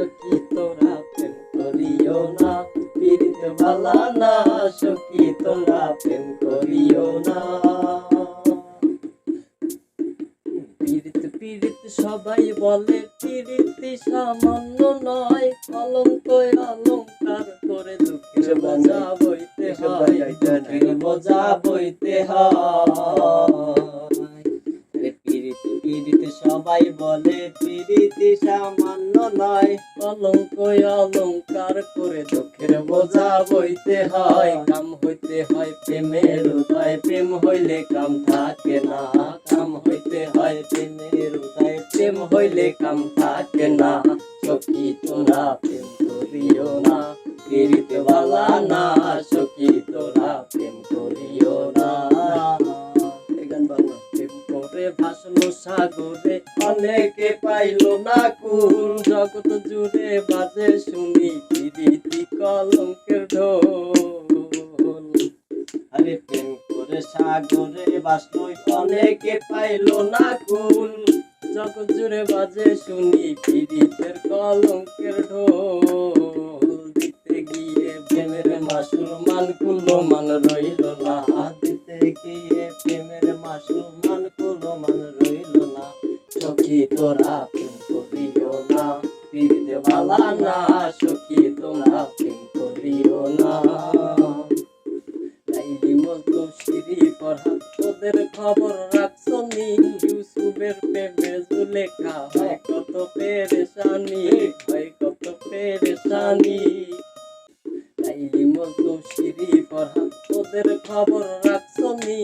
সখী তোরা প্রেম করিও না। পীড়িত বালা না সখী তোরা প্রেম করিও না। পীড়িত পীড়িত সবাই বলে পীড়িতি সামান্য নয়। কলঙ্ক অলঙ্কার করে দুঃখের বোঝা বইতে হয়। দুঃখের বোঝা বইতে হয়। পীড়িতি সবাই বলে, পীড়িতি সামান্য নয় কলঙ্ক অলঙ্কার করে দুঃখের বোঝা বইতে হয়। কাম হইতে হয় প্রেমের উদয়, প্রেম হইলে কাম থাকে না। কাম হইতে হয় প্রেমের উদয়, প্রেম হইলে কাম থাকে না। সখী তোরা প্রেম করিও না পীড়িত না, সখী সাগরে অনেকে পাইলো না কুল জগৎ জুড়ে বাজে শুনি প্রীতি কলঙ্কের ঢোল। আরে প্রেম করে সাগরে বাসলো অনেকে পাইলো না কুল জগৎ জুড়ে বাজে শুনি পীড়িতের কলঙ্কের ঢোল। দিতে গিয়ে প্রেমের মাসুল মান কুলো মান রইল না। দিতে গিয়ে প্রেমের মাসুল সখী তোরা প্রেম করিও না। পীড়িতে বালা না, সখী তোরা প্রেম করিও না। লাইলি মজনু শিরি ফরহাদ ওদের খবর রাখছো নি। ইউসুফের প্রেমে জুলেখা হয় কত পেরেশানি, হয় কত পেরেশানি। লাইলি মজনু শিরি ফরহাদ ওদের খবর রাখছো নি।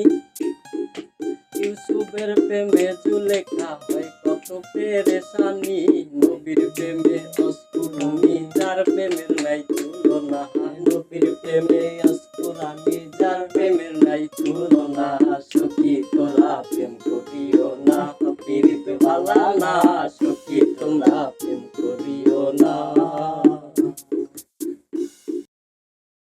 ইউসুফের প্রেমে জুলেখা হয় কত পেরেশানি নবীর প্রেমে অস্কুরানি যার প্রেমের নাই তুলনা। নবীর প্রেমে অস্কুরানি যার প্রেমের নাই তুলনা। সখী তোরা প্রেম করিও না পীড়িত বালা না, সখী তোমরা